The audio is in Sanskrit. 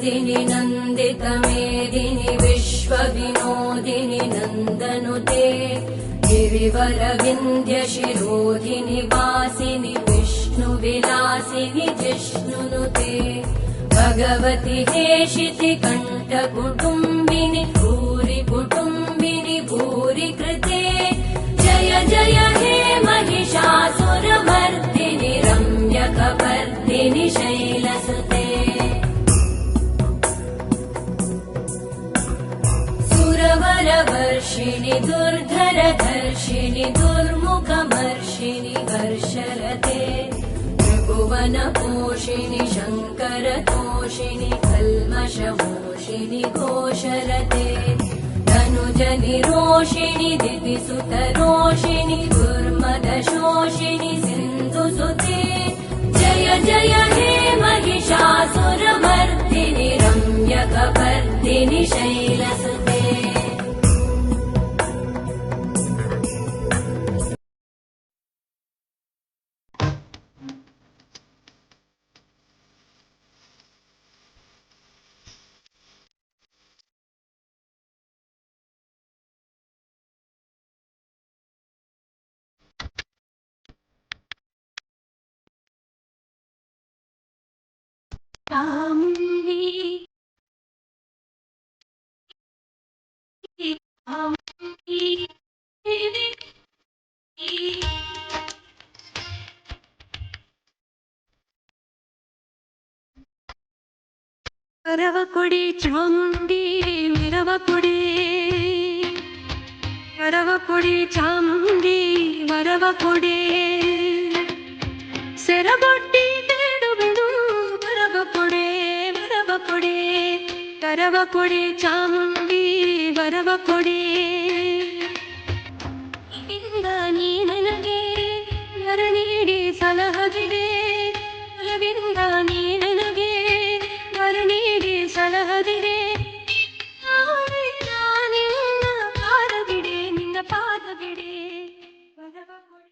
नन्दिनि नन्दितमेदिनि विश्वविनोदिनि नन्दनुते गिरिवरविन्द्यशिरोधिनि वासिनि विष्णुविलासिनि जिष्णुनुते भगवति हेशिति कण्ठकुटुम्बिनि भूरि कुटुम्बिनि भूरि कृते जय जय हे महिषासुरभर्धिनि रम्यकपर्धिनि शैलसुते सुरवरवर्षिणि दुर्धरधर्षिणि दुर्मुखमर्षिणि हर्षरते त्रिभुवनपोषिणि शङ्करतोषिणि कल्मषमोषिणि घोषरते धनुजनिरोषिणि दितिसुतरोषिणि दुर्मदशोषिणि सिन्धुसुते जय जय हे महिषासुरमर्दिनि रम्यकपर्दिनि शैलसुते కరవకుడి చాముండి విరవకుడి కరవకుడి చాముండి వరవకుడే వరవ పొడే చాముండి వరవ పొడే. ఇందానీ